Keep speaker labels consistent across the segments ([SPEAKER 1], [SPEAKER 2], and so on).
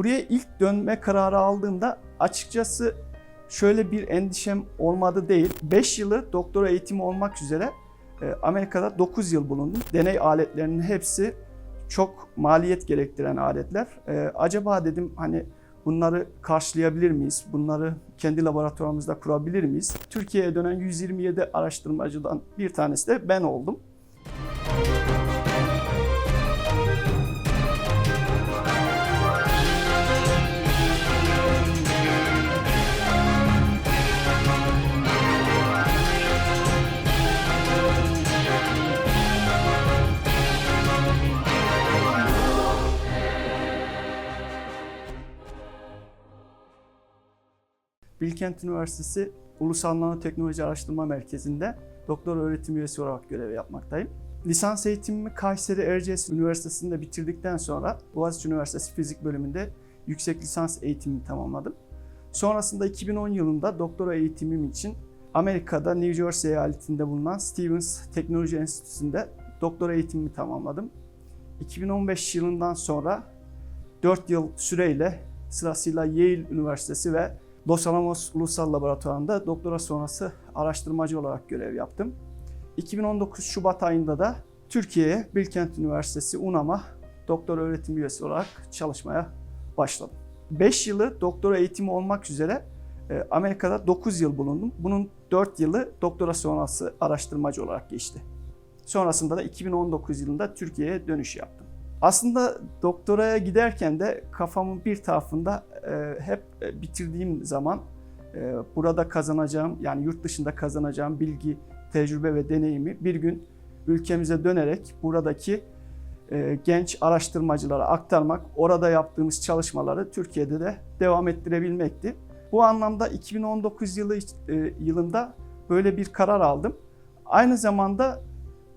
[SPEAKER 1] Buraya ilk dönme kararı aldığımda açıkçası şöyle bir endişem olmadı değil. 5 yılı doktora eğitimi olmak üzere e, Amerika'da 9 yıl bulundum. Deney aletlerinin hepsi çok maliyet gerektiren aletler. E, acaba dedim hani bunları karşılayabilir miyiz? Bunları kendi laboratuvarımızda kurabilir miyiz? Türkiye'ye dönen 127 araştırmacıdan bir tanesi de ben oldum. Bilkent Üniversitesi Ulusal Nanoteknoloji Araştırma Merkezi'nde doktor öğretim üyesi olarak görev yapmaktayım. Lisans eğitimimi Kayseri Erciyes Üniversitesi'nde bitirdikten sonra Boğaziçi Üniversitesi Fizik bölümünde yüksek lisans eğitimimi tamamladım. Sonrasında 2010 yılında doktora eğitimim için Amerika'da New Jersey eyaletinde bulunan Stevens Teknoloji Enstitüsü'nde doktora eğitimimi tamamladım. 2015 yılından sonra 4 yıl süreyle sırasıyla Yale Üniversitesi ve Los Alamos Ulusal Laboratuvarı'nda doktora sonrası araştırmacı olarak görev yaptım. 2019 Şubat ayında da Türkiye'ye Bilkent Üniversitesi UNAM'a doktor öğretim üyesi olarak çalışmaya başladım. 5 yılı doktora eğitimi olmak üzere e, Amerika'da 9 yıl bulundum. Bunun 4 yılı doktora sonrası araştırmacı olarak geçti. Sonrasında da 2019 yılında Türkiye'ye dönüş yaptım. Aslında doktoraya giderken de kafamın bir tarafında e, hep e, bitirdiğim zaman e, burada kazanacağım yani yurt dışında kazanacağım bilgi, tecrübe ve deneyimi bir gün ülkemize dönerek buradaki genç araştırmacılara aktarmak, orada yaptığımız çalışmaları Türkiye'de de devam ettirebilmekti. Bu anlamda 2019 yılı yılında böyle bir karar aldım. Aynı zamanda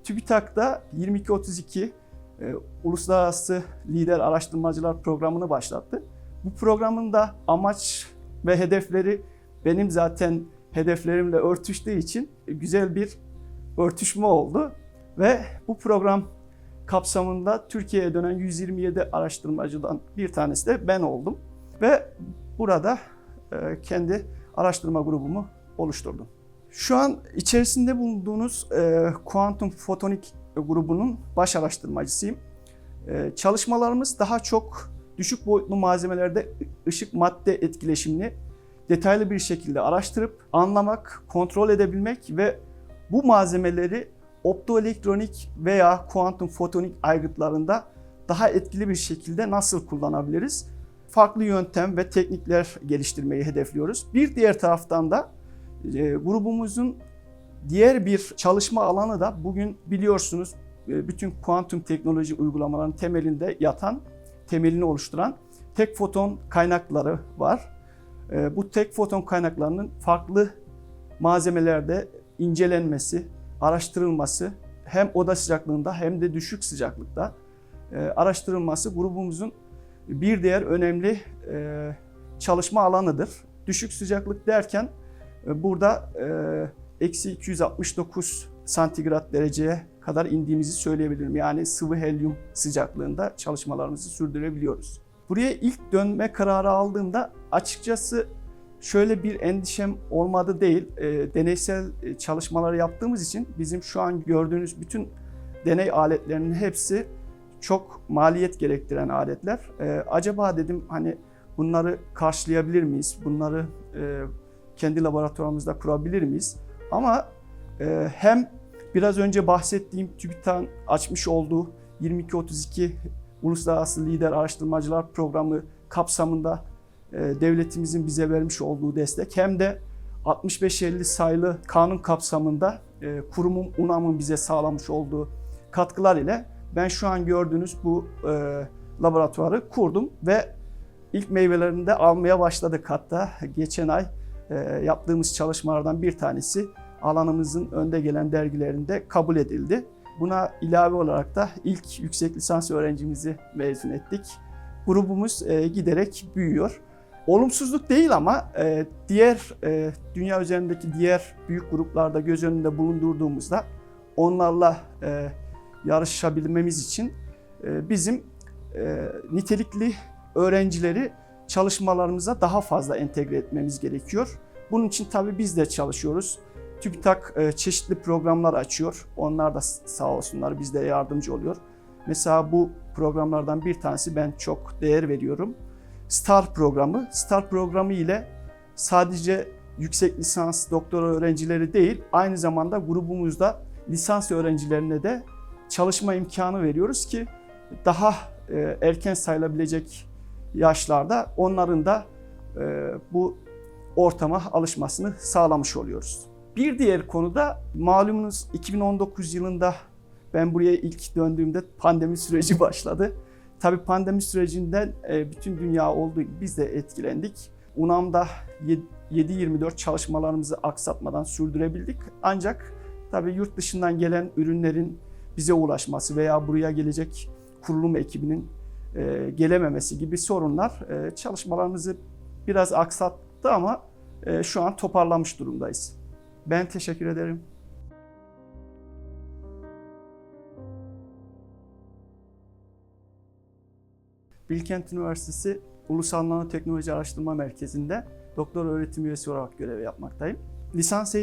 [SPEAKER 1] TÜBİTAK'ta 2232 e, Uluslararası Lider Araştırmacılar Programı'nı başlattı. Bu programın da amaç ve hedefleri benim zaten hedeflerimle örtüştüğü için güzel bir örtüşme oldu. Ve bu program kapsamında Türkiye'ye dönen 127 araştırmacıdan bir tanesi de ben oldum. Ve burada e, kendi araştırma grubumu oluşturdum. Şu an içerisinde bulunduğunuz e, kuantum fotonik grubunun baş araştırmacısıyım. Ee, çalışmalarımız daha çok düşük boyutlu malzemelerde ışık madde etkileşimini detaylı bir şekilde araştırıp anlamak, kontrol edebilmek ve bu malzemeleri optoelektronik veya kuantum fotonik aygıtlarında daha etkili bir şekilde nasıl kullanabiliriz? Farklı yöntem ve teknikler geliştirmeyi hedefliyoruz. Bir diğer taraftan da e, grubumuzun Diğer bir çalışma alanı da bugün biliyorsunuz e, bütün kuantum teknoloji uygulamalarının temelinde yatan, temelini oluşturan tek foton kaynakları var. E, bu tek foton kaynaklarının farklı malzemelerde incelenmesi, araştırılması hem oda sıcaklığında hem de düşük sıcaklıkta e, araştırılması grubumuzun bir diğer önemli çalışma alanıdır. Düşük sıcaklık derken burada eksi 269 santigrat dereceye kadar indiğimizi söyleyebilirim. Yani sıvı helyum sıcaklığında çalışmalarımızı sürdürebiliyoruz. Buraya ilk dönme kararı aldığımda açıkçası şöyle bir endişem olmadı değil. E, deneysel çalışmaları yaptığımız için bizim şu an gördüğünüz bütün deney aletlerinin hepsi çok maliyet gerektiren aletler. E, acaba dedim hani bunları karşılayabilir miyiz? Bunları e, kendi laboratuvarımızda kurabilir miyiz? Ama e, hem biraz önce bahsettiğim TÜBİTAK'ın açmış olduğu 2232 Uluslararası Lider Araştırmacılar Programı kapsamında e, devletimizin bize vermiş olduğu destek hem de 6550 sayılı kanun kapsamında e, kurumum UNAM'ın bize sağlamış olduğu katkılar ile ben şu an gördüğünüz bu e, laboratuvarı kurdum ve ilk meyvelerini de almaya başladık hatta geçen ay yaptığımız çalışmalardan bir tanesi alanımızın önde gelen dergilerinde kabul edildi. Buna ilave olarak da ilk yüksek lisans öğrencimizi mezun ettik. Grubumuz e, giderek büyüyor. Olumsuzluk değil ama e, diğer dünya üzerindeki diğer büyük gruplarda göz önünde bulundurduğumuzda onlarla yarışabilmemiz için bizim nitelikli öğrencileri çalışmalarımıza daha fazla entegre etmemiz gerekiyor. Bunun için tabii biz de çalışıyoruz. TÜBİTAK e, çeşitli programlar açıyor. Onlar da sağ olsunlar bizde yardımcı oluyor. Mesela bu programlardan bir tanesi ben çok değer veriyorum. STAR programı. STAR programı ile sadece yüksek lisans doktora öğrencileri değil, aynı zamanda grubumuzda lisans öğrencilerine de çalışma imkanı veriyoruz ki daha e, erken sayılabilecek yaşlarda onların da e, bu ortama alışmasını sağlamış oluyoruz. Bir diğer konuda malumunuz 2019 yılında ben buraya ilk döndüğümde pandemi süreci başladı. Tabii pandemi sürecinden e, bütün dünya olduğu gibi biz de etkilendik. UNAM'da 7-24 çalışmalarımızı aksatmadan sürdürebildik. Ancak tabii yurt dışından gelen ürünlerin bize ulaşması veya buraya gelecek kurulum ekibinin e, gelememesi gibi sorunlar e, çalışmalarımızı biraz aksattı ama e, şu an toparlamış durumdayız. Ben teşekkür ederim. Bilkent Üniversitesi Ulusal Nanoteknoloji Araştırma Merkezi'nde doktor öğretim üyesi olarak görev yapmaktayım. Lisans eğitimi